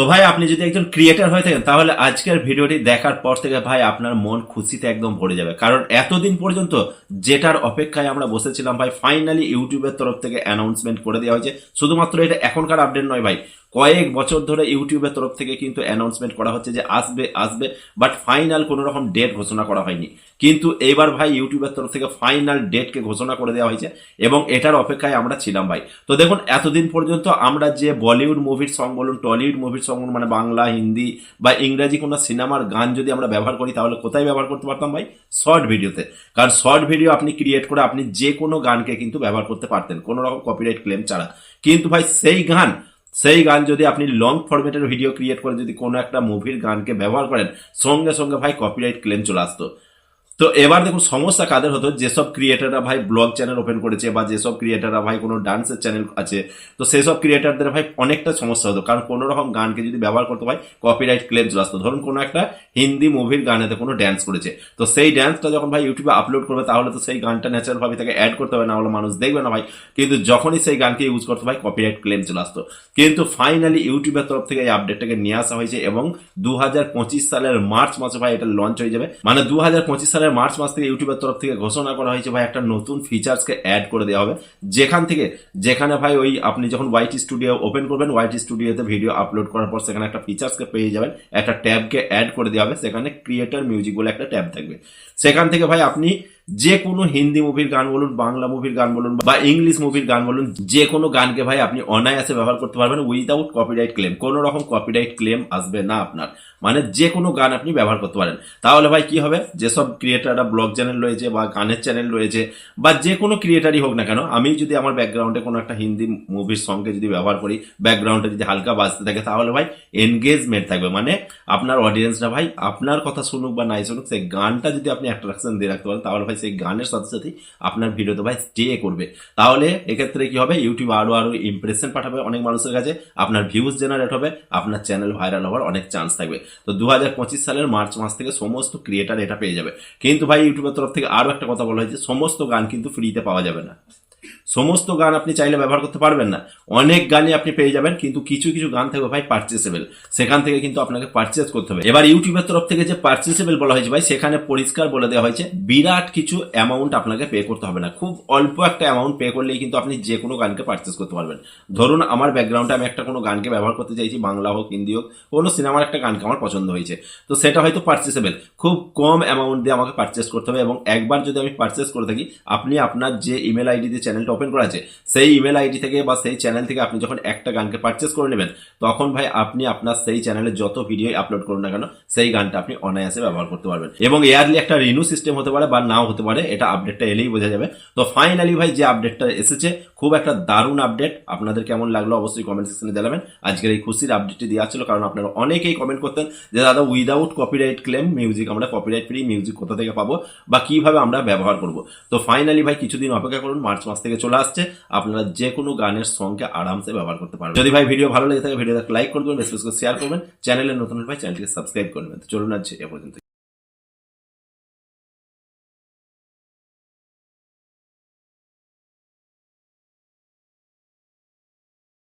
তো ভাই, আপনি যদি একজন ক্রিয়েটার হয়ে থাকেন, তাহলে আজকের ভিডিওটি দেখার পর থেকে ভাই আপনার মন খুশিতে একদম ভরে যাবে। কারণ এতদিন পর্যন্ত যেটার অপেক্ষায় আমরা বসেছিলাম ভাই ফাইনালি ইউটিউবের তরফ থেকে অ্যানাউন্সমেন্ট করে দেওয়া হয়েছে। শুধুমাত্র এটা এখনকার আপডেট নয় ভাই কয়েক বছর ধরে ইউটিউবের তরফ থেকে কিন্তু অ্যানাউন্সমেন্ট করা হচ্ছে যে আসবে আসবে বাট ফাইনাল কোনো রকম ডেট ঘোষণা করা হয়নি। কিন্তু এবার ভাই ইউটিউবের তরফ থেকে ফাইনাল ডেটকে ঘোষণা করে দেওয়া হয়েছে এবং এটার অপেক্ষায় আমরা ছিলাম ভাই। তো দেখুন, এতদিন পর্যন্ত আমরা যে বলিউড মুভির সং বলুন টলিউড মুভির সং মানে বাংলা, হিন্দি বা ইংরাজি কোনো সিনেমার গান যদি আমরা ব্যবহার করি, তাহলে কোথায় ব্যবহার করতে পারতাম ভাই? শর্ট ভিডিওতে কারণ শর্ট ভিডিও আপনি ক্রিয়েট করে আপনি যে কোনো গানকে কিন্তু ব্যবহার করতে পারতেন, কোনো রকম কপিরাইট ক্লেম ছাড়া। কিন্তু ভাই সেই গান সেই গান যদি আপনি লং ফরম্যাটের ভিডিও ক্রিয়েট করে যদি কোনো একটা মুভির গানকে ব্যবহার করেন, সঙ্গে সঙ্গে ভাই কপিরাইট ক্লেম চলে আসতো। তো এবার দেখুন সমস্যা কাদের হতো? যেসব ক্রিয়েটাররা ভাই ব্লগ চ্যানেল ওপেন করেছে বা যেসব ক্রিয়েটাররা ভাই কোনো ডান্সের চ্যানেল আছে, তো সেসব ক্রিয়েটারদের ভাই অনেকটা সমস্যা হতো। কারণ কোনো রকম গানকে যদি ব্যবহার করতে ভাই কপিরাইট ক্লেম চলে আসতো। ধরুন কোনো একটা হিন্দি মুভির গানেতে কোনো ড্যান্স করেছে, তো সেই ড্যান্সটা যখন ভাই ইউটিউবে আপলোড করবে, তাহলে তো সেই গানটা ন্যাচারালভাবে তাকে অ্যাড করতে হবে না হলে মানুষ দেখবে না ভাই। কিন্তু যখনই সেই গানকে ইউজ করতে ভাই কপিরাইট ক্লেম চলে আসতো। কিন্তু ফাইনালি ইউটিউবের তরফ থেকে এই আপডেটটাকে নিয়ে আসা হয়েছে এবং দু হাজার পঁচিশ সালের মার্চ মাসে ভাই এটা লঞ্চ হয়ে যাবে। মানে দু হাজার পঁচিশ সালের মার্চ মাস থেকে ইউটিউবের তরফ থেকে ঘোষণা করা হয়েছে, ভাই, একটা নতুন ফিচার্সকে অ্যাড করে দেওয়া হবে। যেখান থেকে, যেখানে ভাই ওই আপনি যখন ওয়াইটি স্টুডিও ওপেন করবেন ওয়াইটি স্টুডিওতে ভিডিও আপলোড করার পর সেখানে একটা ফিচার্সকে পেয়ে যাবেন, একটা ট্যাবকে অ্যাড করে দেওয়া হবে, সেখানে ক্রিয়েটার মিউজিক বলে একটা ট্যাব থাকবে। সেখান থেকে ভাই আপনি যে কোনো হিন্দি মুভির গান বলুন, বাংলা মুভির গান বলুন, বা ইংলিশ মুভির গান বলুন যে কোনো গানকে ভাই আপনি অনায়াসে ব্যবহার করতে পারবেন উইদাউট কপিরাইট ক্লেম কোনো রকম কপিরাইট ক্লেম আসবে না আপনার। মানে যে কোনো গান আপনি ব্যবহার করতে পারেন। তাহলে ভাই কি হবে? যেসব ক্রিয়েটাররা ব্লগ চ্যানেল রয়েছে বা গানের চ্যানেল রয়েছে, বা যে কোনো ক্রিয়েটারই হোক না কেন, আমি যদি আমার ব্যাকগ্রাউন্ডে কোনো একটা হিন্দি মুভির সঙ্গে যদি ব্যবহার করি ব্যাকগ্রাউন্ডে যদি হালকা বাজতে থাকে, তাহলে ভাই এনগেজমেন্ট থাকবে। মানে আপনার অডিয়েন্সরা ভাই, আপনার কথা শুনুক বা নাই শুনুক, সেই গানটা যদি আপনি অ্যাট্রাকশন দিয়ে রাখতে পারেন, তাহলে ভাই, সেই গানের সাথে সাথে আপনার ভিডিওতে ভাই স্টে করবে। তাহলে এক্ষেত্রে কি হবে? ইউটিউব আরও আরও ইমপ্রেশন পাঠাবে অনেক মানুষের কাছে। আপনার ভিউজ জেনারেট হবে, আপনার চ্যানেল ভাইরাল হওয়ার অনেক চান্স থাকবে। তো দু হাজার পঁচিশ সালের মার্চ মাস থেকে সমস্ত ক্রিয়েটার এটা পেয়ে যাবে। কিন্তু ভাই ইউটিউবের তরফ থেকে আরও একটা কথা বলা হয়েছে, সমস্ত গান কিন্তু ফ্রিতে পাওয়া যাবে না। সমস্ত গান আপনি চাইলে ব্যবহার করতে পারবেন না। অনেক গানই আপনি পেয়ে যাবেন, কিন্তু কিছু কিছু গান থাকবে ভাই পার্চেসেবল সেখান থেকে কিন্তু আপনাকে পার্চেস করতে হবে। এবার ইউটিউবের তরফ থেকে যে পার্চেসেবল বলা হয়েছে ভাই, সেখানে পরিষ্কার বলে দেওয়া হয়েছে, বিরাট কিছু অ্যামাউন্ট আপনাকে পে করতে হবে না। খুব অল্প একটা অ্যামাউন্ট পে করলেই কিন্তু আপনি যে কোনো গানকে পার্চেস করতে পারবেন। ধরুন, আমার ব্যাকগ্রাউন্ডে আমি একটা কোনো গানকে ব্যবহার করতে চাইছি, বাংলা হোক, হিন্দি হোক, কোনো সিনেমার একটা গানকে আমার পছন্দ হয়েছে। তো সেটা হয়তো পার্চেসেবল খুব কম অ্যামাউন্ট দিয়ে আমাকে পার্চেস করতে হবে এবং একবার যদি আমি পার্চেস করে থাকি, আপনি আপনার যে ইমেল আইডি দিয়ে চ্যানেলটা ওপেন করা আছে, সেই ইমেল আইডি থেকে বা সেই চ্যানেল থেকে আপনি যখন একটা গানকে পারচেস করে নেবেন, তখন ভাই আপনি আপনার সেই চ্যানেলে যত ভিডিও আপলোড করুন না কেন, সেই গানটা আপনি অনায়াসে ব্যবহার করতে পারবেন। এবং ইয়ারলি একটা রিনিউ সিস্টেম হতে পারে বা নাও হতে পারে, এটা আপডেটটা এলেই বোঝা যাবে। তো ফাইনালি ভাই যে আপডেটটা এসেছে, খুব একটা দারুণ আপডেট আপনাদের কেমন লাগল অবশ্যই কমেন্ট সেকশনে জানাবেন। আজকের এই খুশির আপডেটটি দেওয়া ছিল, কারণ আপনারা অনেকেই কমেন্ট করতেন যে, দাদা উইদাউট কপিরাইট ক্লেম মিউজিক আমরা কপিরাইট ফ্রি মিউজিক কোথা থেকে পাবো বা কীভাবে আমরা ব্যবহার করব? তো ফাইনালি ভাই কিছুদিন অপেক্ষা করুন, মার্চ মাস থেকে চলে আসছে। আপনারা যে কোনো গানের সঙ্গে আরামসে ব্যবহার করতে পারবেন। যদি ভাই ভিডিও ভালো লেগে থাকে ভিডিওটা লাইক করবেন বেশি শেয়ার করবেন। চ্যানেলে নতুন ভাই চ্যানেলটিকে সাবস্ক্রাইব করবেন চলুন আজ এ পর্যন্ত